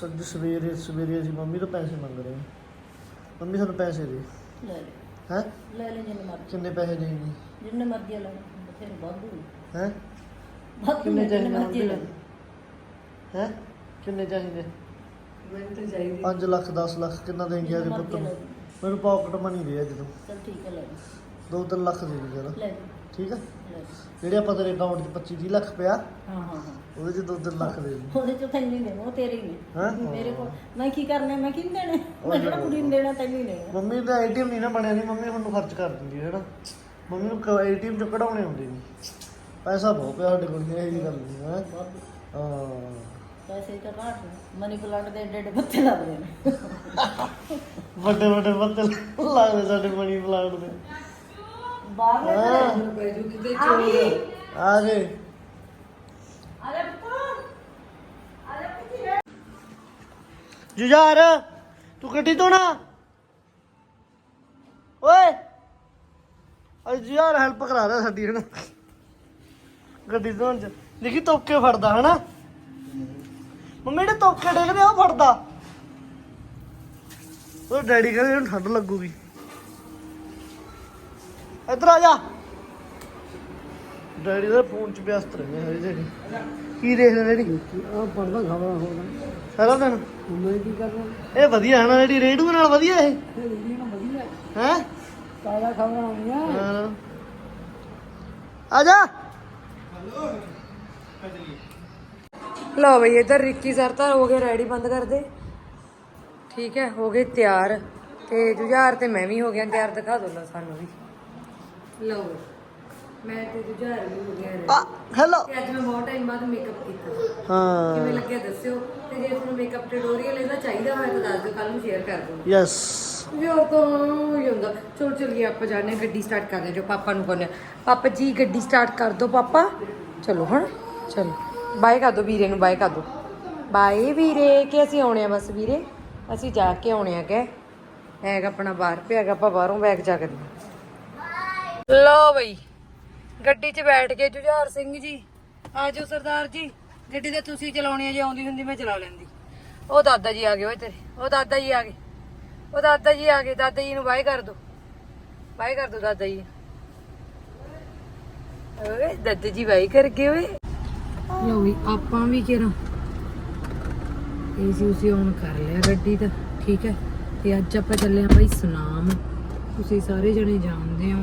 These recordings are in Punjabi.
ਸੱਜ ਸਵੇਰੇ ਸਵੇਰੇ ਅਸੀਂ ਮੰਮੀ ਤੋਂ ਪੈਸੇ ਮੰਗ ਰਹੇ ਹਾਂ। ਮੰਮੀ ਸਾਨੂੰ ਪੈਸੇ ਦੇ। ਲੈ ਲੈ। ਹੈ? ਲੈ ਲੈ ਜਿੰਨੇ ਮਰਜ਼ੀ। ਕਿੰਨੇ ਪੈਸੇ ਦੇਣੀ ਜਿੰਨੇ ਮਰਜ਼ੀ ਲੈ ਬਥੇਰੇ ਵਾਧੂ ਹੈ? ਵਾਧੂ ਕਿੰਨੇ ਜਿੰਨੇ ਚਾਹੀਦੇ ਮਰਜ਼ੀ ਲੈ ਹੈ? ਕਿੰਨੇ ਚਾਹੀਦੇ? ਮੈਨੂੰ ਤਾਂ ਚਾਹੀਦੀ। 5 ਲੱਖ 10 ਲੱਖ ਕਿੰਨਾ ਦੇਂਗੇ ਅੱਜ ਪੁੱਤ ਨੂੰ? ਮੈਨੂੰ ਪਾਕਟ ਮਨੀ ਦੇ ਅੱਜ ਤੋਂ। ਚਲ ਠੀਕ ਹੈ ਲੈ 2-3 ਲੱਖ ਦੇ ਦੇ ਜਰਾ। ਲੈ। ਠੀਕ ਆ? ਜਿਹੜੇ ਆਪਾਂ ਤੇਰੇ ਅਕਾਊਂਟ 'ਚ 25 30 ਲੱਖ ਪਿਆ ਹਾਂ ਹਾਂ ਹਾਂ। ਉਹਦੇ 'ਚ 2-3 ਲੱਖ ਦੇ ਦੇ। ਉਹਦੇ ਚ ਤੈਨੂੰ ਨਹੀਂ ਦੇਣਾ ਉਹ ਤੇਰੇ ਹੀ ਨੇ। ਹੈਂ? ਮੇਰੇ ਕੋਲ ਮੈਂ ਕੀ ਕਰਨਾ ਮੈਂ ਕੀ ਦੇਣੇ? ਮੈਂ ਕਿਹੜਾ ਕੁੜੀ ਨੂੰ ਦੇਣਾ ਤੈਨੂੰ ਹੀ ਦੇਣਾ। ਮੰਮੀ ਦਾ ਏਟੀਐਮ ਨਹੀਂ ਨਾ ਬਣਿਆ ਸੀ ਮੰਮੀ ਹੁਣ ਖਰਚ ਕਰ ਦਿੰਦੀ ਹੈ ਨਾ ਮੰਮੀ ਨੂੰ ਏਟੀਐਮ ਚੋਂ ਕਢਾਉਣੇ ਹੁੰਦੇ ਨਹੀਂ ਪੈਸਾ ਬਹੁਤ ਪਿਆ ਸਾਡੇ ਕੋਲ ਇਹ ਜੀ ਗੱਲ ਨਹੀਂ ਹੈ? ਹਾਂ। ਪੈਸੇ ਤਾਂ ਘਾਟ ਮਨੀ ਪਲਾਂਟ ਦੇ ਏਡੇ ਏਡੇ ਪੱਤੇ ਲੱਗਦੇ ਨੇ। ਵੱਡੇ ਵੱਡੇ ਬੱਦਲ ਲੱਗਦੇ ਸਾਡੇ ਮਣੀ ਪਲਾਂਟ ਦੇ। ਬਾਹਰ ਲੈ ਹਾਂ ਮੈਨੂੰ ਪੈ ਜੂ ਕਿਤੇ ਚੋਰ। ਆ ਗਏ। ਆ ਜਾ ਪੁੱਤ। ਆ ਜਾ ਪਿੱਛੇ ਜੁਝਾਰ ਤੂੰ ਗੱਡੀ ਤੋਂ ਨਾ। ਓਏ। ਅੱਜ ਯਾਰ ਹੈਲਪ ਕਰਾ ਰਿਹਾ ਸਾਡੀ ਹਨਾ। ਗੱਡੀ ਤੋਂ ਚ ਦੇਖੀ ਤੋਕੇ ਫੜਦਾ ਹਨਾ। ਮੰਮੀ ਨੇ ਤੋਕੇ ਡੇਗਦੇ ਉਹ ਫੜਦਾ। ਉਹ ਡੈਡੀ ਕਹਿੰਦੇ ਇਹਨੂੰ ਠੰਡ ਲੱਗੂਗੀ। ਇੱਧਰ ਆ ਜਾ। ਡੈਡੀ ਦਾ ਫੋਨ 'ਚ ਵਿਅਸਤ ਰਹਿੰਦੇ ਹਰੇ ਜਿਹੜੀ ਕੀ ਦੇਖਦੇ ਡੈਡੀ? ਆ ਪੜਦਾ ਖਬਰਾਂ ਹੋਣਾ ਸਾਰਾ ਦਿਨ? ਮੈਂ ਕੀ ਕਰਨਾ ਇਹ ਵਧੀਆ ਹੈ ਨਾ ਜਿਹੜੀ ਰੇਡੂ ਨਾਲ ਵਧੀਆ ਇਹ। ਇਹ ਵੀਡੀਓ ਨਾ ਵਧੀਆ ਹੈ। ਤਾਜ਼ਾ ਖਬਰਾਂ ਆਉਂਦੀਆਂ। ਆ ਜਾ। ਲਓ ਬਈ ਇਧਰ ਰਿੱਕੀ ਸਰ ਤਾਂ ਹੋ ਗਏ ਰੈਡੀ ਬੰਦ ਕਰ ਦੇ। ਠੀਕ ਹੈ ਹੋ ਗਏ ਤਿਆਰ। ਤੇ ਜੁਝਾਰ ਤੇ ਮੈਂ ਵੀ ਹੋ ਗਿਆ ਤਿਆਰ ਦਿਖਾ ਦੋ ਲਓ ਸਾਨੂੰ ਵੀ। ਲਓ ਮੈਂ ਤੇ ਜੁਝਾਰ ਵੀ ਹੋ ਗਿਆ। ਆ ਹੈਲੋ ਤੇ ਅੱਜ ਮੈਂ ਬਹੁਤ ਟਾਈਮ ਬਾਅਦ ਮੇਕਅਪ ਕੀਤਾ। ਹਾਂ। ਕਿਵੇਂ ਲੱਗਿਆ ਦੱਸਿਓ? ਤੇ ਜੇ ਤੁਹਾਨੂੰ ਮੇਕਅਪ ਟਿਊਟੋਰੀਅਲ ਇਹਦਾ ਚਾਹੀਦਾ ਹੋਇਆ ਤਾਂ ਦੱਸ ਦਿਓ ਕੱਲ ਨੂੰ ਸ਼ੇਅਰ ਕਰ ਦੂੰਗੀ। ਯੈਸ ਵੀ ਹੋਰ ਤਾਂ ਹੀ ਹੁੰਦਾ। ਚਲੋ ਚਲੀਏ ਆਪਾਂ ਜਾਣੇ ਗੱਡੀ ਸਟਾਰਟ ਕਰਦੇ ਹਾਂ, ਜੋ ਪਾਪਾ ਨੂੰ ਕਹਿੰਦੇ ਪਾਪਾ ਜੀ ਗੱਡੀ ਸਟਾਰਟ ਕਰ ਦੋ ਪਾਪਾ। ਚਲੋ ਹੁਣ ਚਲੋ। ਬਾਏ ਕਰ ਦੋ ਵੀਰੇ ਨੂੰ ਬਾਏ ਕਰ ਦੋ। ਬਾਏ ਵੀਰੇ ਕਿ ਅਸੀਂ ਆਉਣੇ ਆ ਬਸ ਵੀਰੇ? ਅਸੀਂ ਜਾ ਕੇ ਆਉਣੇ ਆ ਕਿ ਹੈਗਾ ਆਪਣਾ ਬਾਹਰ ਪਿਆ ਹੈਗਾ ਆਪਾਂ ਬਾਹਰੋਂ ਬੈਗ ਜਾ ਕੇ ਲਓ ਬਈ, ਗੱਡੀ 'ਚ ਬੈਠ ਕੇ ਜੁਝਾਰ ਸਿੰਘ ਜੀ, ਆਜੋ ਸਰਦਾਰ ਜੀ, ਗੱਡੀ ਤਾਂ ਤੁਸੀਂ ਚਲਾਉਣੀ ਹੈ, ਜੇ ਆਉਂਦੀ ਹੁੰਦੀ ਮੈਂ ਚਲਾ ਲੈਂਦੀ। ਉਹ ਦਾਦਾ ਜੀ ਆ ਗਏ ਓਏ ਤੇਰੇ, ਉਹ ਦਾਦਾ ਜੀ ਆ ਗਏ। ਉਹ ਦਾਦਾ ਜੀ ਆ ਗਏ, ਦਾਦਾ ਜੀ ਨੂੰ ਬਾਏ ਕਰ ਦੋ। ਬਾਏ ਕਰ ਦੋ ਦਾਦਾ ਜੀ ਓਏ, ਦਾਦਾ ਜੀ ਬਾਏ ਕਰ ਗਏ ਓਏ। ਲੋ ਵੀ, ਆਪਾਂ ਵੀ ਕਿਰਾਂ ਏਸੀ ਉਸੇ ਔਨ ਕਰ ਲਿਆ ਗੱਡੀ ਦਾ, ਠੀਕ ਹੈ? ਤੇ ਅੱਜ ਆਪਾਂ ਚੱਲੇ ਆਂ ਬਈ ਸੁਨਾਮ। ਤੁਸੀਂ ਸਾਰੇ ਜਣੇ ਜਾਣਦੇ ਹੋ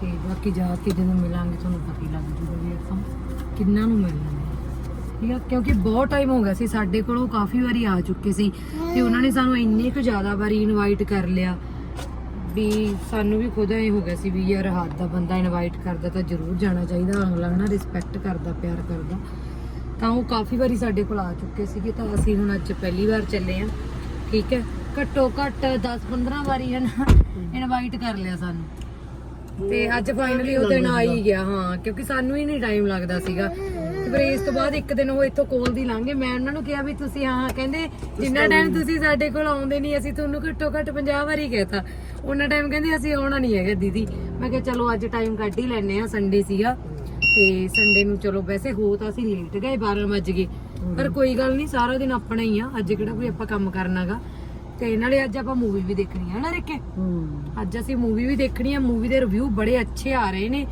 ਤੇ ਬਾਕੀ ਜਾ ਕੇ ਜਦੋਂ ਮਿਲਾਂਗੇ, ਤੁਹਾਨੂੰ ਪਤਾ ਹੀ ਲੱਗ ਜੂਗਾ ਵੀ ਆਪਾਂ ਕਿੰਨਾ ਨੂੰ ਮਿਲਣਾ ਹੈ। ਠੀਕ ਹੈ ਕਿਉਂਕਿ ਬਹੁਤ ਟਾਈਮ ਹੋ ਗਿਆ ਸੀ, ਸਾਡੇ ਕੋਲ ਉਹ ਕਾਫੀ ਵਾਰੀ ਆ ਚੁੱਕੇ ਸੀ ਤੇ ਉਹਨਾਂ ਨੇ ਸਾਨੂੰ ਇੰਨੇ ਕੁ ਜ਼ਿਆਦਾ ਵਾਰੀ ਇਨਵਾਈਟ ਕਰ ਲਿਆ ਵੀ ਸਾਨੂੰ ਵੀ ਖੁਦ ਐ ਹੋ ਗਿਆ ਸੀ ਵੀ ਯਾਰ ਹੱਥ ਦਾ ਬੰਦਾ ਇਨਵਾਈਟ ਕਰਦਾ ਤਾਂ ਜ਼ਰੂਰ ਜਾਣਾ ਚਾਹੀਦਾ, ਅਗਲਾ ਨਾ ਰਿਸਪੈਕਟ ਕਰਦਾ, ਪਿਆਰ ਕਰਦਾ। ਤਾਂ ਉਹ ਕਾਫੀ ਵਾਰੀ ਸਾਡੇ ਕੋਲ ਆ ਚੁੱਕੇ ਸੀਗੇ, ਤਾਂ ਅਸੀਂ ਹੁਣ ਅੱਜ ਪਹਿਲੀ ਵਾਰ ਚੱਲੇ ਆ ਠੀਕ ਹੈ? ਘੱਟੋ ਘੱਟ 10-15 ਵਾਰੀ ਹਨ ਇਨਵਾਈਟ ਕਰ ਲਿਆ ਸਾਨੂੰ। ਤੇ ਅੱਜ ਫਾਈਨਲੀ ਉਹ ਦਿਨ ਆ ਹੀ ਗਿਆ ਹਾਂ ਕਿਉਂਕਿ ਸਾਨੂੰ ਹੀ ਨਹੀਂ ਟਾਈਮ ਲੱਗਦਾ ਸੀਗਾ। ਤੇ ਫਿਰ ਇਸ ਤੋਂ ਬਾਅਦ ਇੱਕ ਦਿਨ ਉਹ ਇੱਥੋਂ ਕੋਲ ਦੀ ਲੰਘੇ ਮੈਂ ਉਹਨਾਂ ਨੂੰ ਕਿਹਾ ਵੀ ਤੁਸੀਂ ਹਾਂ ਕਹਿੰਦੇ ਜਿੰਨਾ ਟਾਈਮ ਤੁਸੀਂ ਸਾਡੇ ਕੋਲ ਆਉਂਦੇ ਨਹੀਂ ਅਸੀਂ ਤੁਹਾਨੂੰ ਘੱਟੋ ਘੱਟ 50 ਵਾਰੀ ਕਹਿਤਾ ਉਹਨਾਂ ਟਾਈਮ ਕਹਿੰਦੇ ਅਸੀਂ ਆਉਣਾ ਨਹੀਂ ਹੈਗਾ ਦੀਦੀ। ਮੈਂ ਕਿਹਾ ਚਲੋ ਅੱਜ ਟਾਈਮ ਕੱਢ ਹੀ ਲੈਨੇ ਆ ਸੰਡੇ ਸੀਗਾ। ਤੇ ਸੰਡੇ ਨੂੰ ਚਲੋ ਵੈਸੇ ਹੋ ਤਾਂ ਅਸੀਂ ਲੇਟ ਗਏ 12 ਵਜ ਗਏ। ਪਰ ਕੋਈ ਗੱਲ ਨਹੀਂ ਸਾਰਾ ਦਿਨ ਆਪਣਾ ਹੀ ਆ। ਅੱਜ ਕਿਹੜਾ ਕੋਈ ਆਪਾਂ ਕੰਮ ਕਰਨਾਗਾ ਤੇ ਨਾਲੇ ਅੱਜ ਆਪਾਂ ਮੂਵੀ ਵੀ ਦੇਖਣੀ ਹੈ ਨਾ ਰਿੱਕੇ? ਅੱਜ ਅਸੀਂ ਮੂਵੀ ਵੀ ਦੇਖਣੀ ਹੈ ਮੂਵੀ ਦੇ ਰਿਵਿਊ ਬੜੇ ਅੱਛੇ ਆ ਰਹੇ ਨੇ।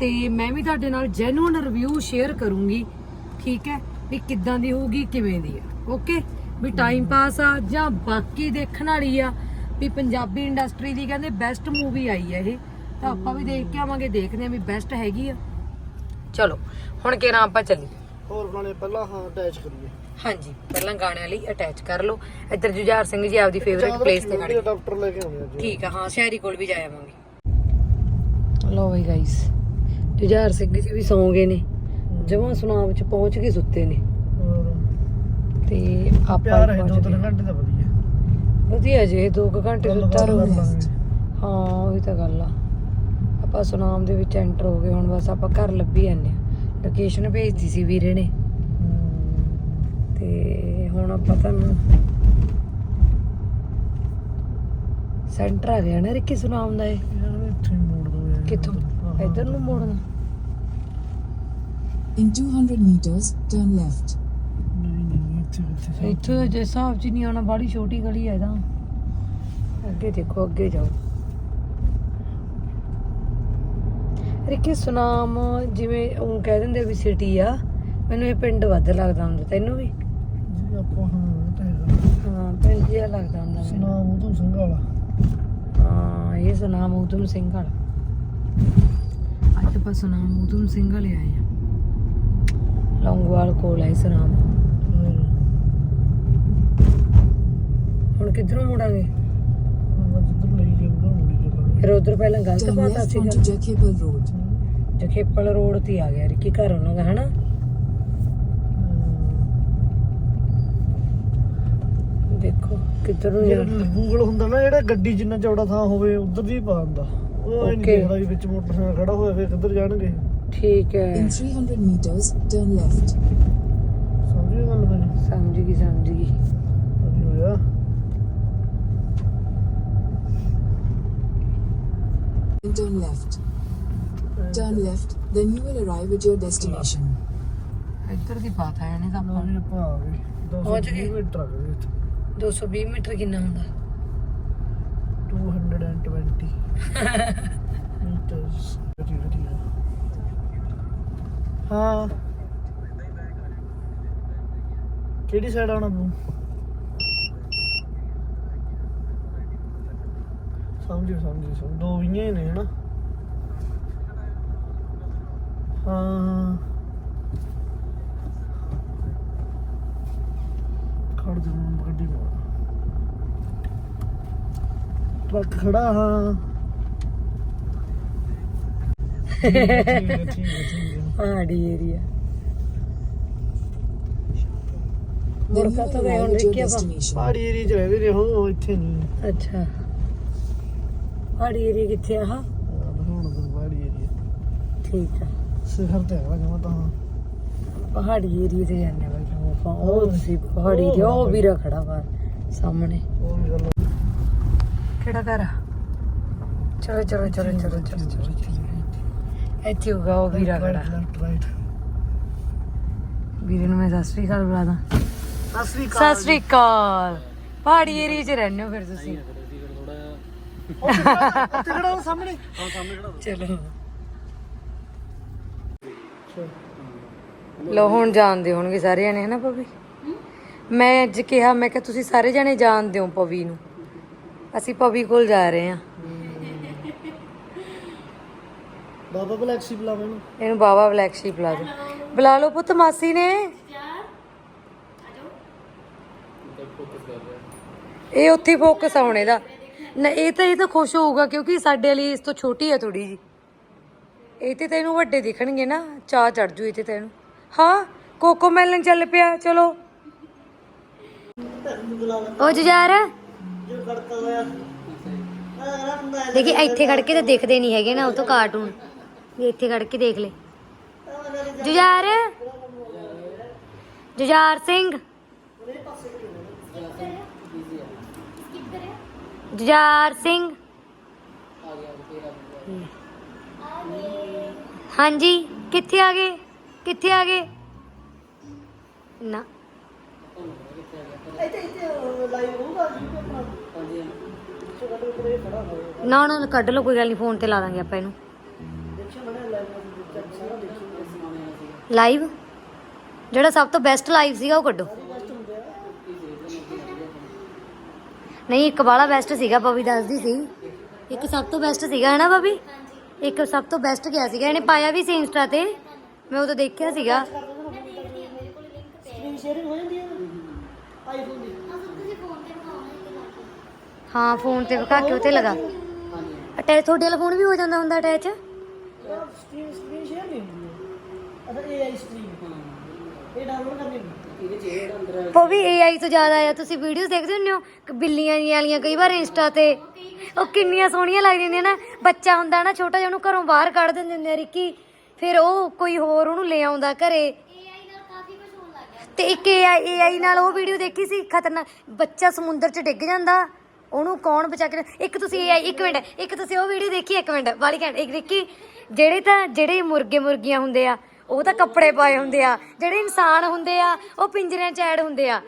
ਤੇ ਮੈਂ ਵੀ ਤੁਹਾਡੇ ਨਾਲ ਜੈਨੂਇਨ ਰਿਵਿਊ ਸ਼ੇਅਰ ਕਰੂੰਗੀ ਠੀਕ ਹੈ? ਵੀ ਕਿੱਦਾਂ ਦੀ ਹੋਊਗੀ ਕਿਵੇਂ ਦੀ ਆ ਓਕੇ ਵੀ ਟਾਈਮ ਪਾਸ ਆ ਜਾਂ ਬਾਕੀ ਦੇਖਣ ਵਾਲੀ ਆ? ਵੀ ਪੰਜਾਬੀ ਇੰਡਸਟਰੀ ਦੀ ਕਹਿੰਦੇ ਬੈਸਟ ਮੂਵੀ ਆਈ ਹੈ ਇਹ। ਤਾਂ ਆਪਾਂ ਵੀ ਦੇਖ ਕੇ ਆਵਾਂਗੇ ਦੇਖਦੇ ਆ ਵੀ ਬੈਸਟ ਹੈਗੀ ਆ। ਚਲੋ ਹੁਣ ਕਿਹੜਾ ਆਪਾਂ ਚੱਲੀ ਹੋਰ ਬਣਾਣੇ ਪਹਿਲਾਂ ਹਾਂ ਅਟੈਚ ਕਰੀਏ। ਹਾਂਜੀ ਪਹਿਲਾਂ ਗਾਣਿਆਂ ਲਈ ਅਟੈਚ ਕਰ ਲਓ। ਇੱਧਰ ਜੁਝਾਰ ਸਿੰਘ ਜੀ ਆਪਦੀ ਫੇਵਰਿਟ ਪਲੇਸ ਤੇ ਖੜੇ ਡਾਕਟਰ ਲੈ ਕੇ ਆਉਣੇ ਅੱਜ ਠੀਕ ਆ ਹਾਂ ਸ਼ਹਿਰੀ ਕੋਲ ਵੀ ਜਾ ਆਵਾਂਗੇ। ਲੋ ਬਈ ਗਾਇਸ ਜੁਝਾਰ ਸਿੰਘ ਜੀ ਵੀ ਸੌਂ ਗਏ ਨੇ। ਜਮਾਂ ਸੁਨਾਮ ਚ ਪਹੁੰਚ ਕੇ ਸੁੱਤੇ ਨੇ। ਤੇ ਆਪਾਂ ਪਿਆਰ ਹੈ ਦੋ ਪਹੁੰਚ ਤਿੰਨ ਗਏ। ਘੰਟੇ ਦਾ ਵਧੀਆ। ਵਧੀਆ ਜੇ 2 ਘੰਟੇ ਸੁੱਤਾ ਲਾਂਗੇ। ਹਾਂ ਉਹੀ ਤਾਂ ਗੱਲ ਆ। ਆਪਾਂ ਸੁਨਾਮ ਦੇ ਵਿੱਚ ਐਂਟਰ ਹੋ ਗਏ ਹੁਣ ਬਸ ਆਪਾਂ ਘਰ ਲੱਭੀ ਜਾਂਦੇ ਆ। ਲੋਕੇਸ਼ਨ ਭੇਜਦੀ ਸੀ ਵੀਰੇ ਨੇ। ਤੇ ਹੁਣ ਆਪਾਂ ਤੁਹਾਨੂੰ ਸੈਂਟਰ ਆ ਗਿਆ ਨਾ ਰਿੱਕੀ ਸੁਨਾਮ ਦਾ ਇਹ। ਯਾਰ ਇੱਥੇ ਹੀ ਮੋੜ ਦੋ ਯਾਰ। ਕਿੱਥੋਂ? ਇੱਧਰ ਨੂੰ ਮੋੜਨਾ। In 200 meters, turn left. ਇੱਥੇ ਜੇ ਹਿਸਾਬ ਚ ਨਹੀਂ ਆਉਣਾ ਬਾੜੀ ਛੋਟੀ ਗਲੀ ਹੈ ਤਾਂ। ਅੱਗੇ ਦੇਖੋ ਅੱਗੇ ਜਾਓ। ਰਿੱਕੀ ਸੁਨਾਮ ਜਿਵੇਂ ਉਹ ਕਹਿ ਦਿੰਦੇ ਵੀ ਸਿਟੀ ਆ ਮੈਨੂੰ ਇਹ ਪਿੰਡ ਵੱਧ ਲੱਗਦਾ ਹੁੰਦਾ ਤੈਨੂੰ ਵੀ? ਜੀ ਆਪਾਂ ਹਾਂ ਹੈਗਾ। ਹਾਂ ਪਿੰਡ ਜਿਹਾ ਲੱਗਦਾ ਹੁੰਦਾ ਸੁਨਾਮ ਉਦੋਂ ਹਾਂ ਇਹ ਸੁਨਾਮ ਸਿੰਘ ਵਾਲਾ। ਅੱਜ ਆਪਾਂ ਸੁਨਾਮ ਉਦਮ ਸਿੰਘ ਵਾਲੇ ਆਏ ਆ ਲੌਂਗਵਾਲ ਕੋਲ ਹੈ ਸੁਨਾਮ। ਹੁਣ ਕਿੱਧਰੋਂ ਮੁੜਾਂਗੇ ਮੈਂ ਜਿੱਧਰ ਲਈ ਜਾਂਦਾ ਮੁੜੀ ਚੱਲਾਂਗੇ ਫਿਰ ਉਧਰ ਪਹਿਲਾਂ ਗਲਤ ਪਾਤਾ onto Jackable Road. ਜਖੇਪਲ ਰੋਡ ਤੇ ਆ ਗਿਆ ਰਿੱਕੀ ਘਰ ਉਹਨਾਂ ਦਾ ਹਨਾ? ਦੇਖੋ ਕਿੱਧਰ ਨੂੰ ਜਾਣਾ ਗੂਗਲ ਹੁੰਦਾ ਨਾ ਜਿਹੜਾ ਗੱਡੀ ਜਿੰਨਾ ਚੌੜਾ ਥਾਂ ਹੋਵੇ ਉਧਰ ਦੀ ਪਾ ਦਿੰਦਾ। ਉਹ ਨਹੀਂ. ਦੇਖਦਾ ਵੀ ਵਿੱਚ ਮੋਟਰਸਾਈਕਲ ਖੜਾ ਹੋਇਆ ਫੇਰ ਕਿੱਧਰ ਜਾਣਗੇ? ਠੀਕ ਹੈ। In 300 meters, turn left. ਸਮਝ ਗੱਲ ਮੇਰੀ? ਸਮਝ ਗਈ ਸਮਝ ਗਈ। ਹੋਇਆ? And turn left. Turn left, then you will arrive at your destination. ਇੱਧਰ ਦੀ ਪਾਤਾ ਇਹਨੇ ਤਾਂ ਨਾ ਆਪਾਂ ਵੀ ਆਪਾਂ ਆ ਗਏ ਪਹੁੰਚ 220 ਗਏ? ਮੀਟਰ ਆ ਗਏ ਇੱਥੇ। 220 ਮੀਟਰ ਕਿੰਨਾ ਹੁੰਦਾ? 220 ਮੀਟਰਸ। ਵਧੀਆ ਵਧੀਆ। ਹਾਂ। ਕਿਹੜੀ ਸਾਈਡ ਆਉਣਾ ਤੂੰ ਸਮਝਿਓ ਸਮਝਿਓ ਸਮਝ ਦੋ ਵੀਆਂ ਹੀ ਨੇ ਹਨਾ? ਹਾਂ। ਖੜ ਜਾ ਮੈਂ ਗੱਡੀ ਮੋੜ ਟਰੱਕ ਖੜਾ ਹਾਂ। ਹੈ ਹੈ ਹੈ ਹੈ ਪਹਾੜੀ ਏਰੀਆ। will ਤਾਂ ਗਏ ਹੁਣ destination. ਪਹਾੜੀ ਏਰੀਆ ਚ ਰਹਿੰਦੇ ਨੇ ਉਹ ਇੱਥੇ ਨਹੀਂ। ਅੱਛਾ। ਪਹਾੜੀ ਏਰੀਆ ਕਿੱਥੇ ਆ ਆਹ? ਹੁਣ ਤਾਂ ਪਹਾੜੀ ਏਰੀਆ ਠੀਕ ਆ। ਸਿਖਰ ਤੇ ਹੈਗਾ ਜਮਾ ਤਾਂ। ਪਹਾੜੀ ਏਰੀਆ ਤੇ ਜਾਂਦੇ ਬਾਈ ਆਪਾਂ। ਉਹ ਸੀ ਪਹਾੜੀ ਏਰੀਆ ਉਹ ਵੀਰਾ ਖੜਾ ਸਾਹਮਣੇ। ਉਹ ਵੀ ਗੱਲ। ਕਿਹੜਾ ਘਰ ਆ? ਚਲੋ ਚਲੋ ਚਲੋ ਚਲੋ ਚਲੋ ਚਲੋ ਇੱਥੇ ਹੋਗਾ ਉਹ ਵੀਰਾ ਖੜਾ। ਲੈਫਟ ਰਾਈਟ ਵੀਰੇ ਨੂੰ ਮੈਂ ਸਤਿ ਸ੍ਰੀ ਅਕਾਲ ਬੁਲਾ ਦਾਂ ਸਤਿ ਸ੍ਰੀ ਸਤਿ ਸ੍ਰੀ ਅਕਾਲ। ਪਹਾੜੀ ਏਰੀਆ 'ਚ ਰਹਿੰਦੇ ਹੋ ਫਿਰ ਤੁਸੀਂ। ਉੱਥੇ ਖੜਾ ਉਹ ਸਾਹਮਣੇ? ਚਲੋ। ਲੋ ਹੁਣ ਜਾਣਦੇ ਹੋਣਗੇ ਸਾਰੇ ਜਣੇ ਹਨਾ ਪਵੀ ਮੈਂ ਅੱਜ ਕਿਹਾ ਮੈਂ ਕਿਹਾ ਤੁਸੀਂ ਸਾਰੇ ਜਣੇ ਜਾਣਦੇ ਹੋ ਪਵੀ ਨੂੰ। ਅਸੀਂ ਪਵੀ ਕੋਲ ਜਾ ਰਹੇ ਹਾਂ। ਬਾਬਾ ਬਲੈਕ ਸੀ ਬੁਲਾ ਮੈਨੂੰ ਇਹਨੂੰ ਬਾਬਾ ਬਲੈਕ ਸ਼ੀਪ ਲਾ ਦੋ ਬੁਲਾ ਲਓ ਪੁੱਤ ਮਾਸੀ ਨੇ। ਇਹ ਉੱਥੇ ਫੋਕਸ ਆ ਹੁਣ ਇਹਦਾ। ਨਾ, ਇਹ ਤਾਂ ਇਹ ਤਾਂ ਖੁਸ਼ ਹੋਊਗਾ ਕਿਉਂਕਿ ਸਾਡੇ ਲਈ ਇਸ ਤੋਂ ਛੋਟੀ ਹੈ ਥੋੜੀ ਜੀ ਇਹ ਤੇ ਤੈਨੂੰ ਵੱਡੇ ਦਿਖਣਗੇ ਨਾ ਚਾਹ ਚੜ ਜੂ ਇਹ ਤੇ ਤੈਨੂੰ। ਹਾਂ, ਕੋਕੋ ਮੈਲਨ ਚੱਲ ਪਿਆ, ਚਲੋ। ਉਹ ਜੁਜਾਰ ਜੋ ਖੜਕਾ ਦੇਖੀ, ਇੱਥੇ ਖੜ ਕੇ ਤਾਂ ਦਿਖਦੇ ਨਹੀਂ ਹੈਗੇ ਨਾ, ਉਹ ਤੋਂ ਕਾਰਟੂਨ ਵੀ ਇੱਥੇ ਖੜ ਕੇ ਦੇਖ ਲੈ। ਜੁਜਾਰ ਜੁਜਾਰ ਸਿੰਘ। ਜੁਝਾਰ ਸਿੰਘ। ਹਾਂਜੀ, ਕਿੱਥੇ ਆ ਗਏ? ਕਿੱਥੇ ਆ ਗਏ? ਨਾ। ਨਾ ਨਾ ਕੱਢ ਲਓ, ਕੋਈ ਗੱਲ ਨਹੀਂ, ਫੋਨ ਤੇ ਲਾ ਦਾਂਗੇ ਆਪਾਂ ਇਹਨੂੰ। ਲਾਈਵ ਜਿਹੜਾ ਸਭ ਤੋਂ ਬੈਸਟ ਲਾਈਵ ਸੀਗਾ, ਉਹ ਕੱਢੋ। ਨਹੀਂ ਇੱਕ ਵਾਲਾ ਬੈਸਟ ਸੀਗਾ ਬਬੀ ਦੱਸਦੀ ਸੀ। ਇੱਕ ਸਭ ਤੋਂ ਬੈਸਟ ਸੀਗਾ ਹੈ ਨਾ ਬਬੀ ਇੱਕ ਸਭ ਤੋਂ ਬੈਸਟ ਗਿਆ ਸੀਗਾ ਇਹਨੇ ਪਾਇਆ ਵੀ ਸੀ ਇੰਸਟਾ ਤੇ। ਮੈਂ ਉਦੋਂ ਦੇਖਿਆ ਸੀਗਾ। ਸਕਰੀਨ ਸ਼ੇਅਰਿੰਗ ਹੋ ਜਾਂਦੀ ਹੈ ਆਈਫੋਨ ਦੀ। ਹਾਂ ਫੋਨ ਤੇ ਵਿਖਾ ਕੇ ਉੱਤੇ ਲਗਾ। ਅਟੈਚ ਤੁਹਾਡੇ ਵਾਲਾ ਫੋਨ ਵੀ ਹੋ ਜਾਂਦਾ ਹੁੰਦਾ ਅਟੈਚ? ਸਕਰੀਨ ਸ਼ੇਅਰ ਨਹੀਂ ਹੁੰਦੀ ਹੈ ਅਦਰ ਏਆਈ ਸਟ੍ਰੀਮ ਇਹ ਡਾਊਨਲੋਡ ਕਰਨੀ ਹੁੰਦੀ। ਉਹ ਵੀ AI ਤੋਂ ਜ਼ਿਆਦਾ ਆ, ਤੁਸੀਂ ਵੀਡੀਓਜ਼ ਦੇਖਦੇ ਹੁੰਦੇ ਹੋ? ਕਿ ਬਿੱਲੀਆਂ ਜੀਆਂ ਵਾਲੀਆਂ, ਕਈ ਵਾਰ ਇੰਸਟਾ ਤੇ। ਉਹ ਕਿੰਨੀਆਂ ਸੋਹਣੀਆਂ ਲੱਗਦੀਆਂ ਨੇ ਨਾ। ਬੱਚਾ ਹੁੰਦਾ ਨਾ, ਛੋਟਾ ਜਿਹਾ, ਉਹਨੂੰ ਘਰੋਂ ਬਾਹਰ ਕੱਢ ਦਿੰਦੇ ਹੁੰਦੇ ਆ, ਰਿੱਕੀ। ਫਿਰ ਉਹ ਕੋਈ ਹੋਰ ਉਹਨੂੰ ਲੈ ਆਉਂਦਾ ਘਰੇ। ਤੇ ਇੱਕ AI AI ਨਾਲ ਉਹ ਵੀਡੀਓ ਦੇਖੀ ਸੀ, ਖਤਰਨਾਕ। ਬੱਚਾ ਸਮੁੰਦਰ 'ਚ ਡਿੱਗ ਜਾਂਦਾ। ਉਹਨੂੰ ਕੌਣ ਬਚਾ ਕੇ ਇੱਕ ਤੁਸੀਂ AI ਇੱਕ ਮਿੰਟ। ਇੱਕ ਤੁਸੀਂ ਉਹ ਵੀਡੀਓ ਦੇਖੀ, ਇੱਕ ਮਿੰਟ। ਵਾਲੀ ਘੰਟ। ਇੱਕ ਰਿੱਕੀ, ਜਿਹੜੇ ਤਾਂ ਜਿਹੜੇ ਮੁਰਗੇ ਮੁਰਗੀਆਂ ਹੁੰਦੇ ਆ ਉਹ ਤਾਂ ਕੱਪੜੇ ਪਾਏ ਹੁੰਦੇ ਆ, ਜਿਹੜੇ ਇਨਸਾਨ ਹੁੰਦੇ ਆ, ਉਹ ਪਿੰਜਰਿਆਂ 'ਚ ਐਡ ਹੁੰਦੇ ਆ।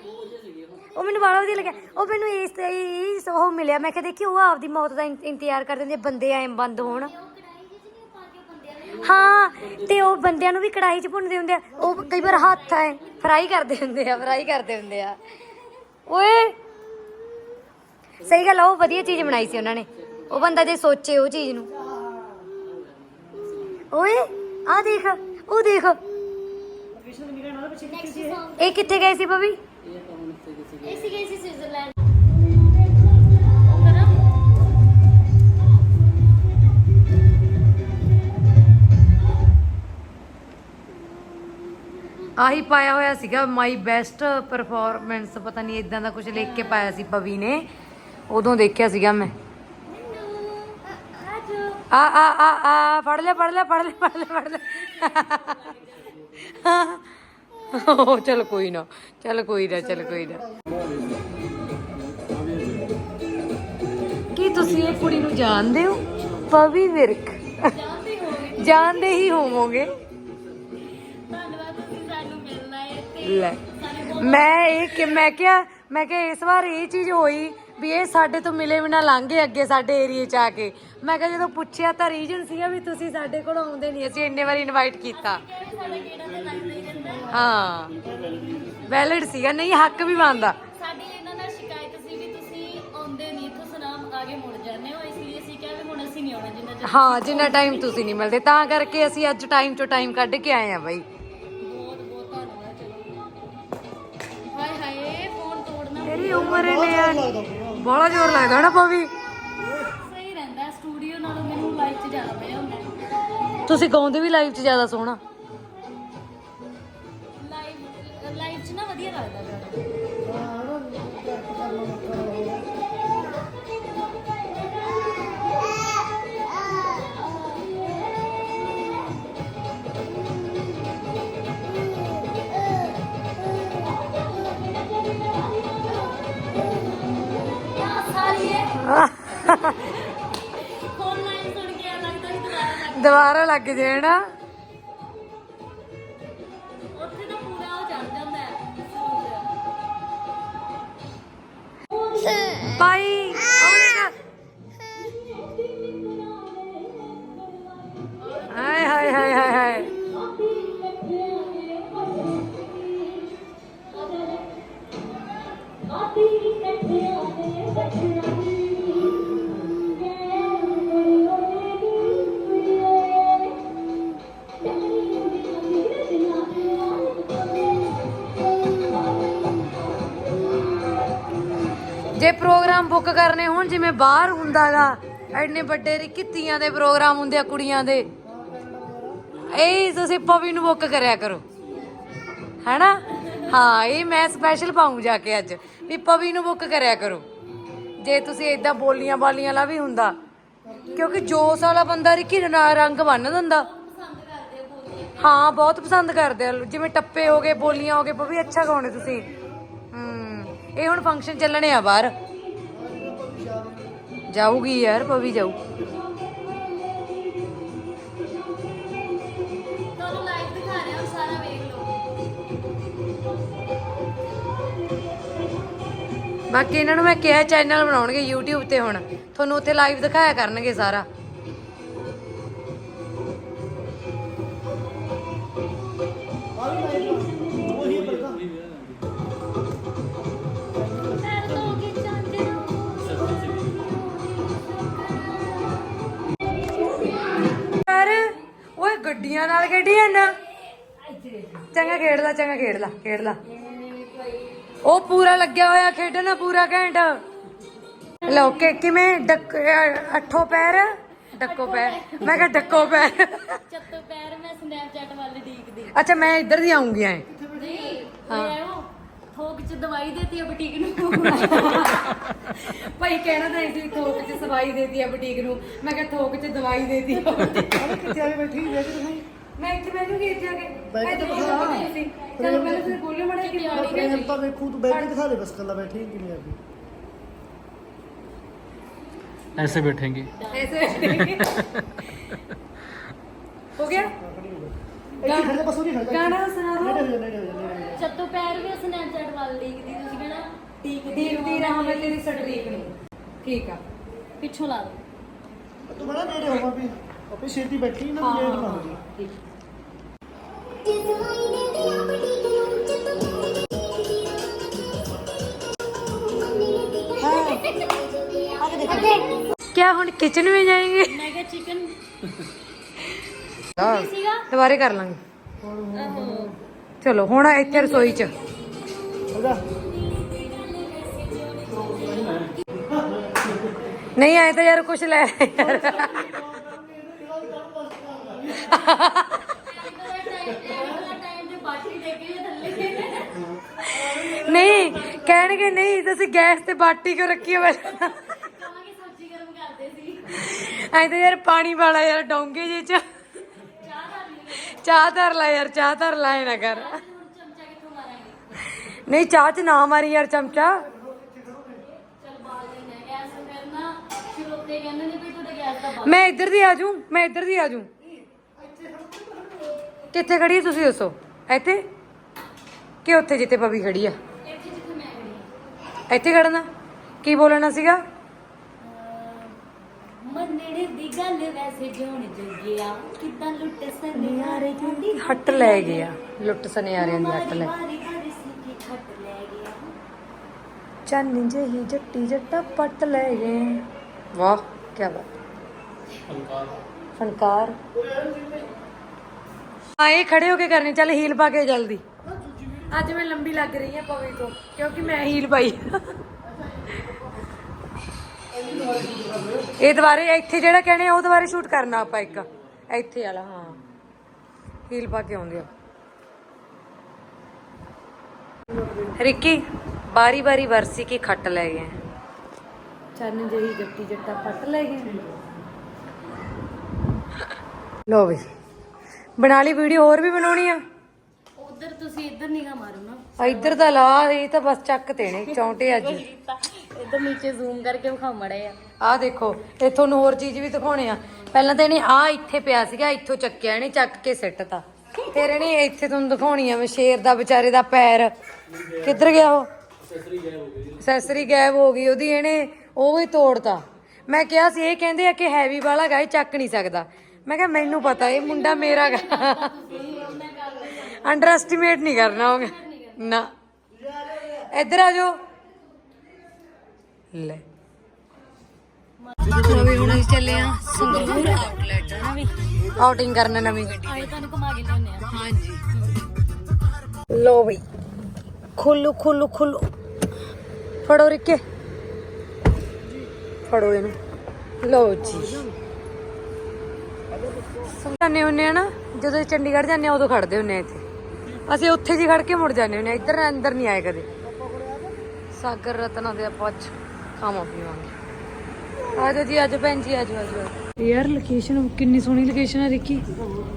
ਉਹ ਮੈਨੂੰ ਬੜਾ ਵਧੀਆ ਲੱਗਿਆ। ਉਹ ਮੈਨੂੰ ਇਸ ਇਸ ਉਹ ਮਿਲਿਆ। ਮੈਂ ਕਿਹਾ, ਦੇਖੀ, ਉਹ ਆਪਦੀ ਮੌਤ ਦਾ ਇੰਤਜ਼ਾਰ ਕਰਦੇ ਹੁੰਦੇ ਬੰਦੇ ਐਂ ਬੰਦ ਹੋਣ। ਹਾਂ, ਤੇ ਉਹ ਬੰਦਿਆਂ ਨੂੰ ਵੀ ਕੜਾਈ 'ਚ ਭੁੰਨਦੇ ਹੁੰਦੇ ਆ। ਉਹ ਕਈ ਵਾਰ ਹੱਥ ਐ ਫਰਾਈ ਕਰਦੇ ਹੁੰਦੇ ਆ, ਫਰਾਈ ਕਰਦੇ ਹੁੰਦੇ ਆ। ਓਏ! ਸਹੀ ਗੱਲ ਆ, ਉਹ ਵਧੀਆ ਚੀਜ਼ ਬਣਾਈ ਸੀ ਉਹਨਾਂ ਨੇ। ਉਹ ਬੰਦਾ ਜੇ ਸੋਚੇ ਉਹ ਚੀਜ਼ ਨੂੰ। ਓਏ ਆ ਦੇਖ। ਉਹ ਦੇਖ। ਇਹ ਕਿੱਥੇ ਗਏ ਸੀ ਬਬੀ ਐਸੀ ਗਈ ਸੀ ਸਵਿਟਜ਼ਰਲੈਂਡ ਆਹੀ ਪਾਇਆ ਹੋਇਆ ਸੀਗਾ ਮਾਈ ਬੈਸਟ ਪਰਫਾਰਮੈਂਸ, ਪਤਾ ਨਹੀਂ ਇਦਾਂ ਦਾ ਕੁਝ ਲਿਖ ਕੇ ਪਾਇਆ ਸੀ ਪਵੀ ਨੇ। ਉਦੋਂ ਦੇਖਿਆ ਸੀਗਾ ਮੈਂ। ਆ ਆ ਆ ਆ ਪੜ ਲੈ ਪੜ ਲੈ ਪੜ ਲੈ ਪੜ ਲੈ ਪੜ ਲੈ। ਉਹ ਚਲ ਕੋਈ ਨਾ, ਚਲ ਕੋਈ ਨਾ, ਚਲ ਕੋਈ ਨਾ। ਕੀ ਤੁਸੀਂ ਇਹ ਕੁੜੀ ਨੂੰ ਜਾਣਦੇ ਹੋ? ਪਵੀ ਵਿਰਕ। ਜਾਣਦੇ ਹੀ ਹੋਵੋਗੇ। ਲੈ, ਮੈਂ ਇਹ ਕਿ ਮੈਂ ਕਿਹਾ ਮੈਂ ਕਿਹਾ ਇਸ ਵਾਰ ਇਹ ਚੀਜ਼ ਹੋਈ ਵੀ ਇਹ ਸਾਡੇ ਤੋਂ ਮਿਲੇ ਬਿਨਾ ਲੰਘੇ ਅੱਗੇ ਸਾਡੇ ਏਰੀਏ ਚ ਆ ਕੇ। ਮੈਂ ਕਿਹਾ ਜਦੋਂ ਪੁੱਛਿਆ ਤਾਂ ਰੀਜਨ ਸੀਗਾ ਵੀ ਤੁਸੀਂ ਸਾਡੇ ਕੋਲ ਆਉਂਦੇ ਨਹੀਂ ਅਸੀਂ ਇੰਨੇ ਵਾਰੀ ਇਨਵਾਈਟ ਕੀਤਾ। ਹੀ। ਵੈਲਿਡ ਸੀਗਾ ਨਹੀਂ ਹੱਕ ਵੀ ਬਣਦਾ। ਸਾਡੀ ਇਹਨਾਂ ਨਾਲ ਸ਼ਿਕਾਇਤ ਸੀ ਵੀ ਤੁਸੀਂ ਆਉਂਦੇ ਨਹੀਂ ਇੱਥੋਂ ਸੁਨਾਮ ਆਗੇ ਮੁੜ ਜਾਂਦੇ ਹੋ ਇਸ ਲਈ ਅਸੀਂ ਕਿਹਾ ਵੀ ਹੁਣ ਅਸੀਂ ਨਹੀਂ ਆਉਣਾ ਜਿੰਨਾ ਚਿਰ ਹਾਂ ਜਿੰਨਾ ਟਾਈਮ ਤੁਸੀਂ ਨਹੀਂ ਮਿਲਦੇ ਤਾਂ ਕਰਕੇ ਅਸੀਂ ਅੱਜ ਟਾਈਮ ਤੋਂ ਟਾਈਮ ਕੱਢ ਕੇ ਆਏ ਆ ਬਾਈ। ਬਹੁਤ ਬਹੁਤ ਧੰਨਵਾਦ ਚਲੋ। ਹਾਏ ਹਾਏ ਫੋਨ ਤੋੜਨਾ ਤੇਰੀ ਉਮਰ ਨੇ ਬੜਾ ਜ਼ੋਰ ਲੱਗਦਾ ਨਾ ਪਵੀ ਸਹੀ ਰਹਿੰਦਾ ਸਟੂਡੀਓ ਨਾਲੋਂ ਮੈਨੂੰ ਲਾਈਵ 'ਚ ਜ਼ਿਆਦਾ ਮਜ਼ਾ ਆਉਂਦਾ ਤੁਸੀਂ ਗਾਉਂਦੇ ਵੀ ਲਾਈਵ 'ਚ ਜ਼ਿਆਦਾ ਸੋਹਣਾ ਲਾਈਵ ਲਾਈਵ 'ਚ ਨਾ ਵਧੀਆ ਲੱਗਦਾ ਜ਼ਿਆਦਾ ਫੋਨ ਲਾਈਨ ਸੁਣ ਕੇ ਐਂ ਲੱਗਦਾ ਵੀ ਦੁਬਾਰਾ ਲੱਗ ਦੁਬਾਰਾ ਲੱਗ ਜਾਣਾ ਉੱਥੇ ਤਾਂ ਪੂਰਾ ਉਹ ਚੜ ਜਾਂਦਾ ਹੈ। ਭਾਈ ਆਉਣੇਗਾ ਹਾਏ ਹਾਏ ਹਾਏ ਹਾਏ ਹਾਏ। ਕਰਨੇ ਹੁਣ ਜਿਵੇਂ ਬਾਹਰ ਹੁੰਦਾਗਾ, ਐਨੇ ਵੱਡੇ ਰਿਕਤੀਆਂ ਦੇ ਪ੍ਰੋਗਰਾਮ ਹੁੰਦੇ ਆ ਕੁੜੀਆਂ ਦੇ। ਇਹ ਤੁਸੀਂ ਪਵੀ ਨੂੰ ਬੁੱਕ ਕਰਿਆ ਕਰੋ। ਹੈਨਾ? ਹਾਂ, ਇਹ ਮੈਂ ਸਪੈਸ਼ਲ ਪਾਉਂ ਜਾ ਕੇ ਅੱਜ, ਵੀ ਪਵੀ ਨੂੰ ਬੁੱਕ ਕਰਿਆ ਕਰੋ। ਜੇ ਤੁਸੀਂ ਇਦਾਂ ਬੋਲੀਆਂ ਬਾਲੀਆਂ ਵਾਲਾ ਵੀ ਹੁੰਦਾ, ਕਿਉਂਕਿ ਜੋਸ ਵਾਲਾ ਬੰਦਾ ਰਿੱਕੀ ਰੰਗ ਬੰਨ ਦਿੰਦਾ। ਹਾਂ, ਬਹੁਤ ਪਸੰਦ ਕਰਦੇ ਆ। ਜਿਵੇਂ ਟੱਪੇ ਹੋ ਗਏ, ਬੋਲੀਆਂ ਹੋ ਗਏ, ਪਵੀ ਅੱਛਾ ਗਾਉਣੇ ਤੁਸੀਂ। ਹੂੰ, ਇਹ ਹੁਣ ਫੰਕਸ਼ਨ ਚੱਲਣੇ ਆ ਬਾਹਰ। ਜਾਊਗੀ ਯਾਰ ਪਵੀ ਜਾਊ। ਤੁਹਾਨੂੰ ਲਾਈਵ ਦਿਖਾ ਰਿਹਾ ਹਾਂ ਸਾਰਾ ਵੇਖ ਲਓ। ਬਾਕੀ ਇਹਨਾਂ ਨੂੰ ਮੈਂ ਕਿਹਾ ਚੈਨਲ ਬਣਾਉਣਗੇ YouTube ਤੇ ਹੁਣ। ਤੁਹਾਨੂੰ ਉੱਥੇ ਲਾਈਵ ਦਿਖਾਇਆ ਕਰਨਗੇ ਸਾਰਾ। ਗੱਡੀਆਂ ਨਾਲ ਖੇਡੀ ਜਾਂਦਾ ਚੰਗਾ ਖੇਡ ਲਾ ਚੰਗਾ ਖੇਡ ਲਾ ਖੇਡ ਲਾ। ਉਹ ਪੂਰਾ ਲੱਗਿਆ ਹੋਇਆ ਖੇਡਣਾ ਪੂਰਾ ਘੈਂਟ। ਲਓ ਕਿ ਕਿਵੇਂ? ਡੱਕ ਅੱਠੋ ਪੈਰ? ਡੱਕੋ ਪੈਰ। ਮੈਂ ਕਿਹਾ ਡੱਕੋ ਪੈਰ। ਚੱਤੋ ਪੈਰ ਮੈਂ ਸਨੈਪਚੈਟ ਵੱਲ ਡੀਕਦੀ ਅੱਛਾ ਮੈਂ ਇੱਧਰ ਦੀ ਆਉਂਗੀ ਐ। ਨਹੀਂ ਹਾਂ। ਥੋਕ ਚ ਦਵਾਈ ਦੇਤੀ ਆ ਬੁਟੀਕ ਨੂੰ ਭਾਈ ਕਹਿਣਾ ਤਾਂ ਸੀ ਥੋਕ 'ਚ ਸਵਾਈ ਦੇਤੀ ਆ ਬੁਟੀਕ ਨੂੰ ਮੈਂ ਕਿਹਾ ਥੋਕ 'ਚ ਦਵਾਈ ਦੇਤੀ ਆ ਕਿੱਥੇ ਆ ਕੇ ਬੈਠੀ ਬੈਠ ਕੇ ਦਿਖਾਈ ਮੈਂ ਇੱਥੇ ਬੈਠ ਜੂਗੀ ਇੱਥੇ ਆ ਕੇ ਬੈਠ ਕੇ ਇੱਥੇ ਦਿਖਾ। ਬੈਠ ਕੇ ਚਲੋ ਪਹਿਲਾਂ ਤੁਸੀਂ ਬੋਲੋ ਮੜਾ ਕਿ ਪ੍ਰੇਮ ਤਾਂ ਵੇਖੂ ਤੂੰ ਬੈਠ ਕੇ ਦਿਖਾ ਦੇ ਬਸ ਕੱਲਾ ਬੈਠੀ ਕਿਵੇਂ ਆ ਕੇ ऐसे बैठेंगे ऐसे हो गया ਇੱਥੇ ਖੜਦੇ ਬਸ ਉਹਦੀ ਖੜਦਾ ਗਾਣਾ ਸੁਣਾ ਦਿਓ ਨੇੜੇ ਹੋ ਜਾ ਨੇੜੇ ਹੋ ਜਾ ਨੇੜੇ ਹੋ ਜਾ ਚੱਤੋ ਪੈਰ ਵੀ ਸਨੈਪਚੈਟ ਵੱਲ ਦੇਖਦੀ ਤੁਸੀਂ ਕਹਿਣਾ ਟੀਕ ਦੀਪਦੀ ਰਹਾ ਮੈਂ ਤੇਰੀ ਸਟਰੀਕ ਨੂੰ ਠੀਕ ਆ ਪਿੱਛੋਂ ਲਾ ਦੋ ਤੂੰ ਬੜਾ ਨੇੜੇ ਹੋ ਭਾਬੀ ਆਪੇ ਛੇਤੀ ਬੈਠੀ ਨਾ ਨੇੜੇ ਨਾ ਹੋ ਜਾ ਠੀਕ क्या ਹੁਣ ਕਿਚਨ में जाएंगे ਮੈਂ ਕਿਹਾ ਚਿਕਨ ਹਾਂ ਸੀਗਾ ਦੁਬਾਰੇ ਕਰ ਲਾਂਗੇ ਚਲੋ ਹੁਣ ਇੱਥੇ ਰਸੋਈ 'ਚ। ਨਹੀਂ ਆਏ ਤਾਂ ਯਾਰ ਕੁਝ ਲੈ ਯਾਰ। ਨਹੀਂ ਕਹਿਣਗੇ ਨਹੀਂ ਤੁਸੀਂ ਗੈਸ ਤੇ ਬਾਟੀ ਕਿਉਂ ਰੱਖੀ ਹੋਵੇ ਕਹਾਂਗੇ ਸਬਜ਼ੀ ਗਰਮ ਕਰਦੇ ਸੀ। ਐਂ ਤਾਂ ਯਾਰ ਪਾਣੀ ਵਾਲਾ ਯਾਰ ਡੋਂਗੇ ਜੇ ਚ। ਚਾਹ ਧਰ ਲੈ ਯਾਰ, ਚਾਹ ਧਰ ਲੈ ਨਾ ਕਰ ਨਹੀਂ, ਚਾਹ ਚ ਨਾ ਮਾਰੀ ਯਾਰ ਚਮਚਾ। ਮੈਂ ਇੱਧਰ ਦੀ ਆ ਜੂ ਮੈਂ ਇੱਧਰ ਦੀ ਆ ਜੂ ਕਿੱਥੇ ਖੜੀ ਤੁਸੀਂ ਦੱਸੋ? ਇੱਥੇ? ਕਿ ਉੱਥੇ ਜਿੱਥੇ ਪਵੀ ਖੜੀ ਆ। ਇੱਥੇ ਖੜਨਾ? ਕੀ ਬੋਲਣਾ ਸੀਗਾ? ਮੰਨਣੇ ਦੀ ਗੱਲ ਵੈਸੇ ਜੋਣ ਜੱਗਿਆ ਕਿਦਾਂ ਲੁੱਟ ਸਨਿਆਰੇ ਜਾਂਦੀ ਹੱਟ ਲੈ ਗਿਆ। ਲੁੱਟ ਸੁਨਿਆਰਿਆਂ ਦੀ ਹੱਟ ਲੈ। ਮਾਰੀ ਮਾਰੀ ਸੀ ਕਿ ਖੱਟ ਲੈ ਗਿਆ। ਚੰਨ ਜਹੀ ਜੱਟੀ ਜੱਟਾ ਪੱਟ ਲੈ ਗਏ। ਵਾਹ ਕੀ ਬਾਤ। ਫਨਕਾਰ ਆਏ ਖੜੇ ਹੋ ਕੇ ਕਰਨੀ। ਚੱਲ ਹੀਲ ਪਾ ਕੇ ਜਲਦੀ। ਅੱਜ ਮੈਂ ਲੰਬੀ ਲੱਗ ਰਹੀ ਹਾਂ ਪਵੇ ਤੋਂ ਕਿਉਂਕਿ ਮੈਂ ਹੀਲ ਪਾਈ। ਇਹ ਦੁਬਾਰੇ ਇੱਥੇ ਜਿਹੜਾ ਕਹਿੰਦੇ ਉਹ ਦੁਬਾਰੇ ਸ਼ੂਟ ਕਰਨਾ ਆਪਾਂ ਇੱਕ। ਇੱਥੇ ਵਾਲਾ ਹਾਂ। ਹੀਲ ਪਾ ਕੇ ਆਉਂਦੇ ਆ। ਰਿੱਕੀ ਬਾਰੀ ਬਾਰੀ ਵਰਸੀ ਕੀ ਖੱਟ ਲੈ ਗਏ ਚੰਨ ਜਹੀ ਜੱਟੀ ਜੱਟਾ ਪੱਟ ਲੈ ਗਏ ਲੋ ਵੀ। ਬਣਾ ਲਈ ਵੀਡੀਓ ਹੋਰ ਵੀ ਬਣਾਉਣੀ ਆ? ਉਧਰ ਤੁਸੀਂ ਇੱਧਰ ਨਿਗਾ ਮਾਰੋ ਨਾ। ਆ ਇੱਧਰ ਦਾ ਲਾ ਇਹ ਤਾਂ ਬਸ ਚੱਕ ਦੇਣੇ ਚੌਂਟੇ ਅੱਜ। ਇੱਧਰ ਨੀਚੇ ਜ਼ੂਮ ਕਰਕੇ ਵਿਖਾ ਮੜੇ ਆ ਆਹ ਦੇਖੋ ਇਹ ਤੁਹਾਨੂੰ ਹੋਰ ਚੀਜ਼ ਵੀ ਦਿਖਾਉਣੇ ਆ। ਪਹਿਲਾਂ ਤਾਂ ਇਹਨੇ ਆ ਇੱਥੇ ਪਿਆ ਸੀਗਾ ਇੱਥੋਂ ਚੱਕਿਆ ਇਹਨੇ ਚੱਕ ਕੇ ਸਿੱਟਤਾ ਫਿਰ ਇਹਨੇ ਇੱਥੇ ਤੁਹਾਨੂੰ ਦਿਖਾਉਣੀ ਆ ਮੈਂ ਸ਼ੇਰ ਦਾ ਵਿਚਾਰੇ ਦਾ ਪੈਰ। ਕਿੱਧਰ ਗਿਆ ਉਹ? ਅਸੈਸਰੀ ਗਾਇਬ ਹੋ ਗਈ ਉਹਦੀ ਇਹਨੇ ਉਹ ਵੀ ਤੋੜਤਾ। ਮੈਂ ਕਿਹਾ ਸੀ ਇਹ ਕਹਿੰਦੇ ਆ ਕਿ ਹੈਵੀ ਵਾਲਾ ਗਾ ਇਹ ਚੱਕ ਨਹੀਂ ਸਕਦਾ। ਮੈਂ ਕਿਹਾ ਮੈਨੂੰ ਪਤਾ ਇਹ ਮੁੰਡਾ ਮੇਰਾ ਗਾ। ਅੰਡਰ ਐਸਟੀਮੇਟ ਨਹੀਂ ਕਰਨਾ ਹੋਗਾ ਨਾ। ਇੱਧਰ ਆ ਜਾਓ। ਲੈ। ਵੀ ਹੁਣ ਅਸੀਂ ਚੱਲੇ ਆ ਸੰਗਰੂਰ ਆਊਟਲੈਟ ਨਾ ਵੀ। ਆਊਟਿੰਗ ਕਰਨ ਨਵੀਂ ਗੱਡੀ। ਆਏ ਤੁਹਾਨੂੰ ਘੁਮਾ ਕੇ ਲਿਆਉਂਦੇ ਆ ਹਾਂਜੀ। ਲੋ ਬਈ। ਖੁੱਲੂ ਖੁੱਲੂ ਖੁੱਲੂ। ਫੜੋ ਰਿੱਕੇ। ਫੜੋ ਇਹਨੂੰ। ਲੋ ਜੀ। ਜਾਂਦੇ ਹੁੰਨੇ ਆ ਨਾ ਜਦੋਂ ਚੰਡੀਗੜ੍ਹ ਜਾਂਦੇ ਆ ਉਦੋਂ ਖੜਦੇ ਹੁੰਨੇ ਆ ਇੱਥੇ। ਅਸੀਂ ਉੱਥੇ ਜੀ ਖੜ ਕੇ ਮੁੜ ਜਾਂਦੇ ਹੁੰਨੇ ਆ ਇੱਧਰ ਅੰਦਰ ਨਹੀਂ ਆਏ ਕਦੇ। ਸਾਗਰ ਰਤਨਾ ਦੇ ਆਪਾਂ ਅੱਜ ਖਾਵਾਂ ਪੀਵਾਂਗੇ। ਆਜੋ ਜੀ ਆਜੋ ਭੈਣ ਜੀ ਆਜੋ ਆਜੋ ਯਾਰ ਲੋਕੇਸ਼ਨ ਕਿੰਨੀ ਸੋਹਣੀ ਲੋਕੇਸ਼ਨ ਹੈ ਰਿੱਕੀ।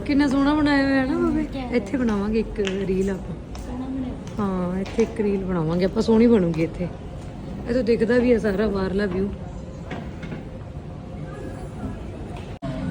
ਕਿੰਨਾ ਸੋਹਣਾ ਬਣਾਇਆ ਹੋਇਆ ਨਾ ਬਾਬੇ। ਇੱਥੇ ਬਣਾਵਾਂਗੇ ਇੱਕ ਰੀਲ ਆਪਾਂ। ਹਾਂ ਇੱਥੇ ਇੱਕ ਰੀਲ ਬਣਾਵਾਂਗੇ। ਆਪਾਂ ਸੋਹਣੀ ਬਣੂਗੀ ਇੱਥੇ। ਇਹ ਤੋਂ ਦਿਖਦਾ ਵੀ ਹੈ ਸਾਰਾ ਬਾਹਰਲਾ ਵਿਊ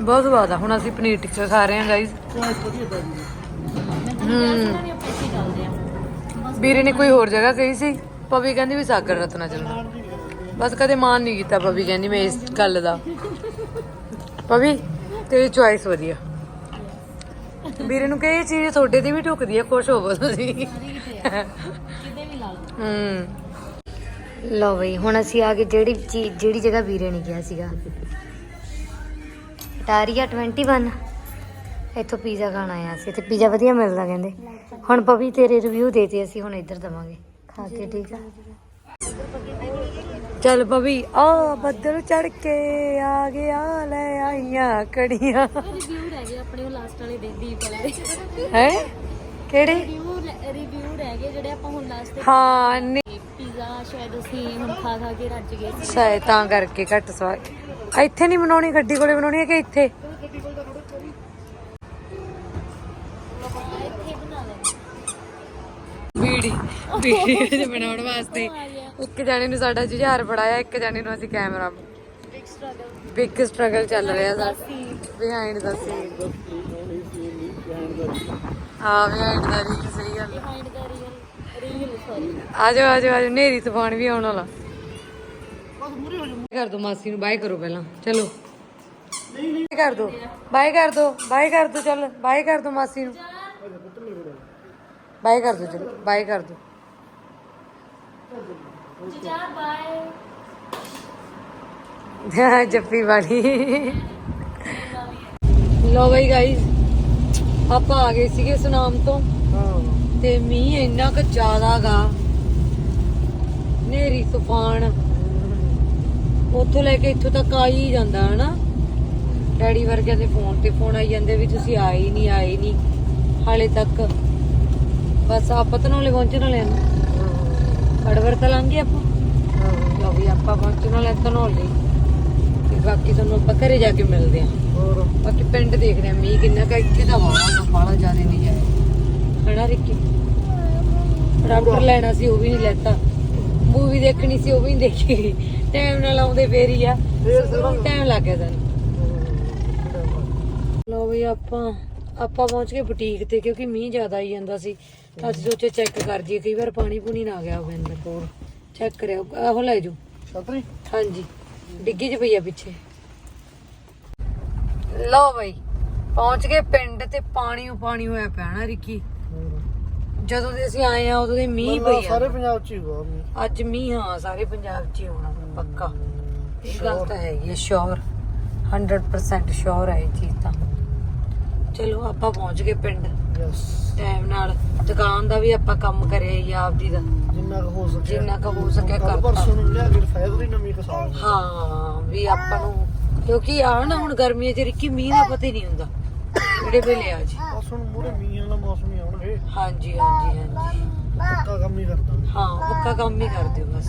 ਬਹੁਤ ਸਵਾਦ ਆ। ਹੁਣ ਅਸੀਂ ਪਨੀਰ ਟਿੱਕਾ ਖਾ ਰਹੇ ਹਾਂ ਆ ਵੀਰੇ ਨੇ ਕੋਈ ਹੋਰ ਜਗ੍ਹਾ ਕਹੀ ਸੀ? ਪਵੀ ਕਹਿੰਦੀ ਵੀ ਸਾਗਰ ਰਤਨਾ ਚੱਲਣਾ। ਬਸ ਕਦੇ ਮਾਨ ਨਹੀਂ ਕੀਤਾ ਪਵੀ ਕਹਿੰਦੀ ਮੈਂ ਇਸ ਗੱਲ ਦਾ। ਪਵੀ ਤੇਰੀ ਚੁਆਇਸ ਵਧੀਆ। ਵੀਰੇ ਨੂੰ ਕਹੇ ਚੀਜ਼ ਤੁਹਾਡੇ ਤੇ ਵੀ ਢੁਕਦੀ ਆ ਖੁਸ਼ ਹੋਵੋ ਤੁਸੀਂ। ਕਿਤੇ ਵੀ ਲਾ ਲਓ ਬਈ ਹੁਣ ਅਸੀਂ ਆ ਗਏ ਜਿਹੜੀ ਚੀਜ਼ ਜਿਹੜੀ ਜਗ੍ਹਾ ਵੀਰੇ ਨੇ ਕਿਹਾ ਸੀਗਾ। ਟਾਰੀਆ 21 ਇੱਥੋਂ ਪੀਜ਼ਾ ਖਾਣ ਆਇਆ ਸੀ ਤੇ ਪੀਜ਼ਾ ਵਧੀਆ ਮਿਲਦਾ ਕਹਿੰਦੇ। ਹੁਣ ਪਵੀ ਤੇਰੇ ਰਿਵਿਊ ਦੇਤੇ ਅਸੀਂ ਹੁਣ ਇੱਧਰ ਦਵਾਂਗੇ। ਖਾ ਕੇ ਠੀਕ ਆ? ਚੱਲ ਪਵੀ ਆ ਬੱਦਲ ਚੜ ਕੇ ਆ ਗਿਆ ਲੈ ਆਈਆਂ ਕੜੀਆਂ। ਰਿਵਿਊ ਰਹਿ ਗਏ ਆਪਣੇ ਉਹ ਲਾਸਟ ਵਾਲੇ ਦੇ ਦੀਪ ਵਾਲੇ ਦੇ। ਹੈ? ਕਿਹੜੇ? ਰਿਵਿਊ ਰਹਿ ਗਏ ਜਿਹੜੇ ਆਪਾਂ ਹੁਣ ਲਾਸਟ ਹਾਂ ਤੇ ਪੀਜ਼ਾ ਸ਼ਾਇਦ ਅਸੀਂ ਹੁਣ ਖਾ ਖਾ ਕੇ ਰੱਜ ਗਏ ਸ਼ਾਇਦ ਤਾਂ ਕਰਕੇ ਘੱਟ ਸਵਾਦ। ਇੱਥੇ ਨਹੀਂ ਬਣਾਉਣੀ ਗੱਡੀ ਕੋਲੇ ਬਣਾਉਣੀ ਹੈ ਕਿ ਇੱਥੇ? ਵੀਡੀਓ ਚ ਬਣਾਉਣ ਵਾਸਤੇ। ਇੱਕ ਜਾਣੇ ਨੂੰ ਸਾਡਾ ਜੁਝਾਰ ਬੜਾਇਆ ਇੱਕ ਜਾਣੇ ਨੂੰ ਅਸੀਂ ਕੈਮਰਾ। ਬਿਗ ਸਟਰਗਲ ਚੱਲ ਰਿਹਾ ਸਾਡਾ। ਬਿਹਾਈਂਡ ਦਾ ਸੀਨ ਹਾਂ ਬਿਹਾਈਂਡ ਦਾ ਰੀਲ ਸਹੀ ਗੱਲ ਆ। ਬਿਹਾਈਂਡ ਦਾ ਰੀਅਲ ਰੀਅਲ ਸੌਰੀ ਆ ਜਾਓ ਆ ਜਾਓ ਆ ਜਾਓ ਨੇਰੀ ਤੂਫਾਨ ਵੀ ਆਉਣ ਵਾਲਾ। ਕਰ ਦੋ ਮਾਸੀ ਨੂੰ ਬਾਏ ਕਰੋ ਪਹਿਲਾਂ। ਚਲੋ। ਕਰ ਦੋ। ਬਾਏ ਕਰ ਦੋ। ਬਾਏ ਕਰ ਦੋ ਚੱਲ। ਬਾਏ ਕਰ ਦੋ ਮਾਸੀ ਨੂੰ। ਬਾਏ ਕਰ ਦੋ ਚਲੋ। ਬਾਏ ਕਰ ਦੋ। ਜੀਜਾ ਬਾਏ ਜੱਫੀ ਵਾਲੀ। ਲੋ ਬਈ ਗਾਈਸ ਆਪਾਂ ਆ ਗਏ ਸੀਗੇ ਸੁਨਾਮ ਤੋਂ। ਤੇ ਮੀਂਹ ਇੰਨਾ ਕੁ ਜ਼ਿਆਦਾ ਗਾ। ਨੇਰੀ ਤੂਫਾਨ। ਉੱਥੋਂ ਲੈ ਕੇ ਇੱਥੋਂ ਤੱਕ ਆ ਹੀ ਜਾਂਦਾ ਹਨਾ? ਡੈਡੀ ਵਰਗਿਆਂ ਦੇ ਫੋਨ ਤੇ ਫੋਨ ਆਈ ਜਾਂਦੇ ਵੀ ਤੁਸੀਂ ਆਏ ਹੀ ਨਹੀਂ ਆਏ ਨਹੀਂ ਹਾਲੇ ਤੱਕ। ਬਸ ਆਪਾਂ ਤਾਂ ਨਾਲੇ ਪਹੁੰਚਣ ਵਾਲੇ ਆ ਬੜਵਰ ਤਾਂ ਲੰਘ ਆਪਾਂ। ਲਓ ਵੀ ਆਪਾਂ ਪਹੁੰਚਣ ਵਾਲੇ ਤਾਂ ਨਾਲੇ ਤੇ ਬਾਕੀ ਤੁਹਾਨੂੰ ਆਪਾਂ ਘਰੇ ਜਾ ਕੇ ਮਿਲਦੇ ਆਂ। ਹੋਰ? ਬਾਕੀ ਪਿੰਡ ਦੇਖਦੇ ਆ ਮੀਂਹ ਕਿੰਨਾ ਕੁ ਇੱਥੇ ਤਾਂ ਵਾਲਾ ਬਾਲਾ ਜ਼ਿਆਦਾ ਨਹੀਂ ਜਾਏ ਹਣਾ ਰਿੱਕੀ? ਡਾਕਟਰ ਲੈਣਾ ਸੀ ਉਹ ਵੀ ਨਹੀਂ ਲੈਤਾ। ਮੂਵੀ ਦੇਖਣੀ ਸੀ ਉਹ ਵੀ ਨਹੀਂ ਦੇਖੀ। ਟਾਈਮ ਨਾਲ ਆਉਂਦੇ ਫੇਰ ਹੀ ਆ। ਟਾਈਮ ਲੱਗ ਗਿਆ ਸਾਨੂੰ। ਲੋ ਵੀ ਆਪਾਂ ਆਪਾਂ ਪਹੁੰਚ ਗਏ ਬੁਟੀਕ ਤੇ ਕਿਉਂਕਿ ਮੀਂਹ ਜ਼ਿਆਦਾ ਆਈ ਜਾਂਦਾ ਸੀ। ਤਾਂ ਅਸੀਂ ਸੋਚੇ ਚੈੱਕ ਕਰ ਜੀਏ ਕਈ ਵਾਰ ਪਾਣੀ ਪੂਣੀ ਨਾ ਗਿਆ ਹੋਵੇ ਅੰਦਰ। ਹੋਰ? ਚੈੱਕ ਕਰਿਓ। ਆਹੋ ਲੈ ਜਾਓ। ਛਤਰੀ? ਹਾਂਜੀ। ਡਿੱਗੀ ਚ ਪਈ ਆ ਪਿੱਛੇ। ਲਓ ਬਈ ਪਹੁੰਚ ਗਏ ਪਿੰਡ ਤੇ ਪਾਣੀ ਓ ਪਾਣੀ ਹੋਇਆ ਨਾ ਰਿੱਕੀ। ਜਦੋਂ ਦੇ ਅਸੀਂ ਆਏ ਆ ਉਦੋਂ ਦੇ ਮੀਂਹ ਪਈ ਆ। ਸਾਰੇ ਪੰਜਾਬ ਚ ਹੀ ਅੱਜ ਮੀਂਹ ਹਾਂ ਸਾਰੇ ਪੰਜਾਬ 'ਚ ਹੀ ਹੋਣਾ। ਪੱਕਾ। ਇਹ ਗੱਲ ਤਾਂ ਹੈਗੀ ਹੈ ਸ਼ੋਰ। 100% ਸ਼ੋਰ ਹੈ ਇਹ ਚੀਜ਼ ਤਾਂ। ਚਲੋ ਆਪਾਂ ਪਹੁੰਚ ਗਏ ਪਿੰਡ। ਟਾਈਮ ਨਾਲ। ਦੁਕਾਨ ਦਾ ਵੀ ਆਪਾਂ ਕੰਮ ਕਰਿਆ ਹੀ ਆਪਦੀ ਦਾ। ਜਿੰਨਾ ਕੁ ਹੋ ਸਕਿਆ। ਜਿੰਨਾ ਕੁ ਹੋ ਸਕਿਆ ਕਰਤਾ। ਪਰਸੋਂ ਨੂੰ ਲਿਆ ਕੇ ਫੈਬਰੀ ਨਵੀਂ ਕਸਾਲ ਹਾਂ ਵੀ ਆਪਾਂ ਨੂੰ ਕਿਉਂਕਿ ਆ ਨਾ ਹੁਣ ਗਰਮੀਆਂ 'ਚ ਰਿੱਕੀ ਮੀਂਹ ਦਾ ਪਤਾ ਹੀ ਨਹੀਂ ਹੁੰਦਾ। ਕਿਹੜੇ ਵੇਲੇ ਆ ਜੀ। ਪਰਸੋਂ ਨੂੰ ਮੂਰੇ ਮੀਂਹ ਵਾਲਾ ਮੌਸਮ ਹੀ ਆਉਣਗੇ ਹਾਂਜੀ ਹਾਂਜੀ ਹਾਂਜੀ। ਪੱਕਾ ਕੰਮ ਹੀ ਕਰਦਾ। ਹਾਂ ਪੱਕਾ ਕੰਮ ਹੀ ਕਰਦੇ ਹੋ ਬਸ।